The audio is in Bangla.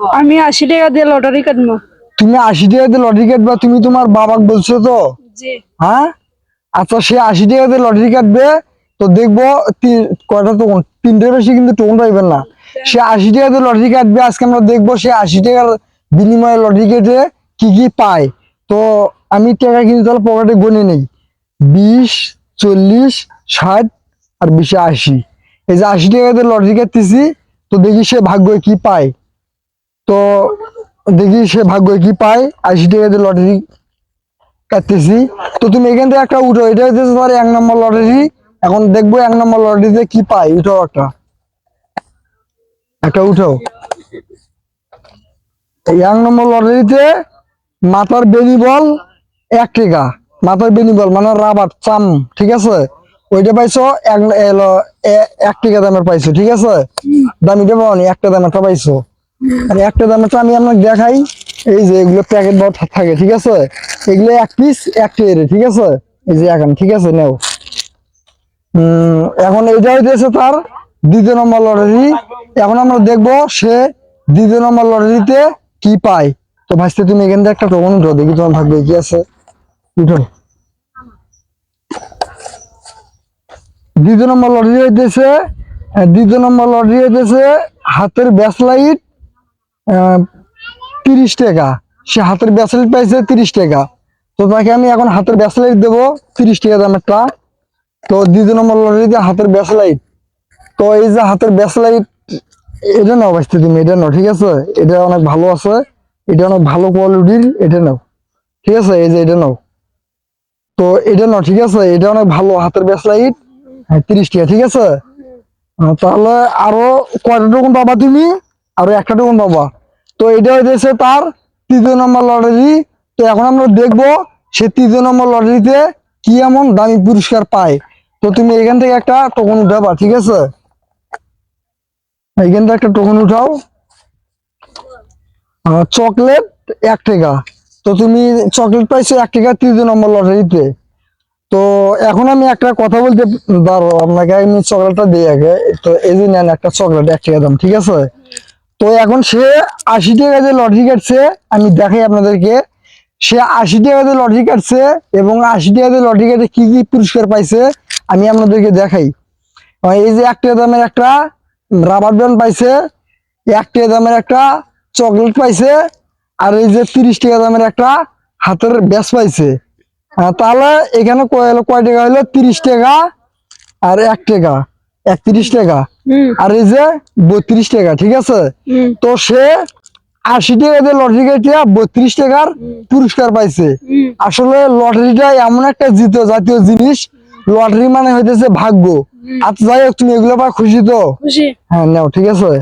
আমি আশি টাকা দিয়ে লটারি কাটবো। তুমি আশি টাকা দিয়ে লটারি কাটবা তুমি তোমার বাবাকে বলছো তো? হ্যাঁ? আচ্ছা সে আশি টাকা দিয়ে লটারি কাটবে তো দেখব কয়টা টোকন? তিনটের বেশি কিন্তু টোকন পাইবেন না। সে আশি টাকা দিয়ে লটারি কাটবে আজকে আমরা দেখব সে আশি টাকার বিনিময়ে লটারি কেটে কি কি পায়। তো আমি টাকা কিন্তু তাহলে পকেটে গনে নেই। বিশ চল্লিশ ষাট আর বিশে আশি। এই যে আশি টাকা দিয়ে লটারি কাটতেছি তো দেখি সে ভাগ্য কি পায়। তো দেখি সে ভাগ্য কি পায়, আশি টাকা দিয়ে লটারি কাটতেছি। তো তুমি এখান থেকে একটা উঠো, এটা হচ্ছে তোমার এক নম্বর লটারি এখন দেখব এক নম্বর লটারিতে কি পাই উঠো একটা। একটা উঠো। এক নম্বর লটারিতে মাথার বেনি বল এক টাকা। মাথার বেনি বল মানে রাবার, চাম, ঠিক আছে? ওইটা পাইছো, এক টাকা দামের পাইছো, ঠিক আছে? দামিটা পাওনি একটা দামেরটা পাইছো। আর একটা দামেরটা আমি আপনাকে দেখাই। এই যে এগুলো প্যাকেট বা থাকে, ঠিক আছে? এগুলো এক পিস এক টাকা ঠিক আছে? এই যে এখন, ঠিক আছে? নেও। এখন এইটা হইতেছে তার দ্বিতীয় নম্বর লটারি এখন আমরা দেখব সে দ্বিতীয় নম্বর লটারিতে কি পায়। তো ভাইস্তে, তুমি এখান থেকে একটা টোকন উঠো দেখি তোমার ভাগ্যে কি আছে। উঠো। দ্বিতীয় নম্বর লটারি হইতেছে, দ্বিতীয় নম্বর লটারি হইতেছে হাতের ব্যাসলাইট তিরিশ টাকা। সে হাতের ব্যাসলাইট পাইছে তিরিশ টাকা। তো তাকে আমি এখন হাতের ব্যাসলাইট দেবো তিরিশ টাকা দামেরটা। তো দ্বিতীয় নম্বর লটারিতে হাতের ব্যাসলাইট তো এই যে হাতের ব্যাসলাইট এটা নাও বাঁচতে তুমি, এটা নাও, ঠিক আছে? এটা অনেক ভালো আছে। এটা অনেক ভালো কোয়ালিটির এটা নাও। ঠিক আছে? এই যে এটা নাও। তো এটা নাও, ঠিক আছে? এটা অনেক ভালো হাতের ব্যাসলাইট হ্যাঁ তিরিশ টাকা, ঠিক আছে? তাহলে আরও কয়টা টোকন পাবা তুমি? আরও একটা টোকন পাবা। তো এটা হয়েছে তার তৃতীয় নম্বর লটারি তো এখন আমরা দেখব সে তৃতীয় নম্বর লটারিতে কি এমন দামি পুরস্কার পায়। তো তুমি এখান থেকে একটা টোকন উঠাবা, ঠিক আছে? এখান থেকে একটা টোকন উঠাও। চকলেট এক টাকা। তো তুমি চকলেট পাইছো এক টাকা তৃতীয় নম্বর লটারিতে তো এখন আমি একটা কথা বলতে পারো আপনাকে আমি চকলেটটা দিয়ে আগে। তো এই যে নেন একটা চকলেট এক টাকা দাম, ঠিক আছে? তো এখন সে আশি টাকা যে লটারি কাটছে, আমি দেখাই আপনাদেরকে। সে আশি টাকা দিয়ে লটারি কাটছে এবং আশি টাকা দিয়ে লটারি কাটে কি কি পুরস্কার পাইছে, আমি আপনাদেরকে দেখাই। এই যে এক টাকা দামের একটা রাবার ব্যান্ড পাইছে এক টাকা দামের একটা চকলেট পাইছে, আর এই যে তিরিশ টাকা দামের একটা হাতের ব্যাস পাইছে। তাহলে এখানে কয় টাকা হলো তিরিশ টাকা আর এক টাকা। একত্রিশ টাকা। আর এই যে বত্রিশ টাকা ঠিক আছে? তো সে আশি টাকা দিয়ে লটারি কেটে বত্রিশ টাকার পুরস্কার পাইছে। আসলে লটারিটা এমন একটা জিত জাতীয় জিনিস। লটারি মানে হইতেছে ভাগ্য। আচ্ছা যাই হোক তুমি এগুলো পা খুশি তো? হ্যাঁ নাও ঠিক আছে।